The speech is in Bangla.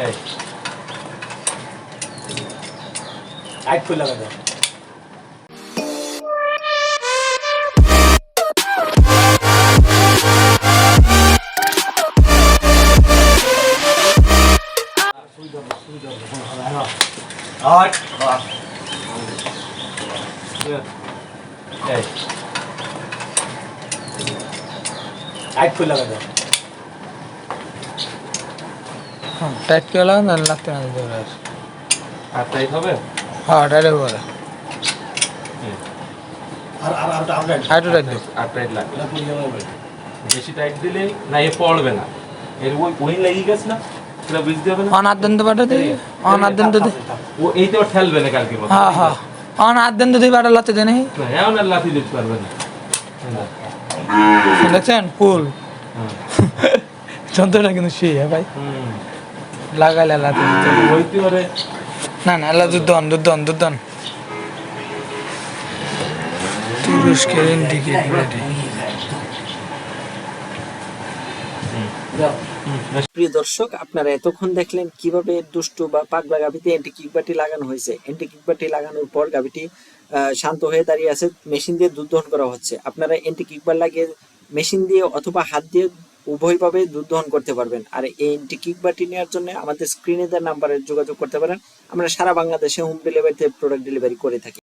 এই টাইট করে লাগা দাও আট এই টাইট করে টাইট করে লাগান লাগতে না দিতে পারে আর টাইট হবে? হ্যাঁ টাইট হবে আর আর আর আর টাইট টাইট আর টাইট লাগবে। এটা করে যাবে বেশি টাইট দিলে না এ পড়বে না। এর ওই ওই লেগে গেছে না? সেটা বুঝতে হবে না? অন হাত বাটা দিই অন হাত দেন তো ও এইতে ওর ঠেলবে না কালকে হ্যাঁ হ্যাঁ। অন হাত দেন দিই বাটা লাতে দেন না। এমন দিতে পারবে না। না। দেখছেন ফুল। হুম। যন্ত্রটা কিন্তু সেই হ্যাঁ ভাই। লাগাইলে লাতে। না না এলা দুধ দন দুধ দন দুধ দন। তুরস্কের রেডি। প্রিয় দর্শক আপনারা এতক্ষণ দেখলেন কীভাবে দুষ্টু বা পাগলা গাভিতে অ্যান্টি কিকবাটি লাগানো হয়েছে। অ্যান্টি কিকবাটি লাগানোর পর গাভিটি আহ, শান্ত হয়ে দাঁড়িয়ে আছে মেশিন দিয়ে দুধ দহন করা হচ্ছে। আপনারা অ্যান্টি কিকবার লাগিয়ে মেশিন দিয়ে অথবা হাত দিয়ে উভয়ভাবে দহন করতে পারবেন। আর এই কিক বাটি নেওয়ার জন্য আমাদের স্ক্রিনে দেওয়ার নাম্বারে যোগাযোগ করতে পারেন। আমরা সারা বাংলাদেশে হোম ডেলিভারিতে প্রোডাক্ট ডেলিভারি করে থাকি।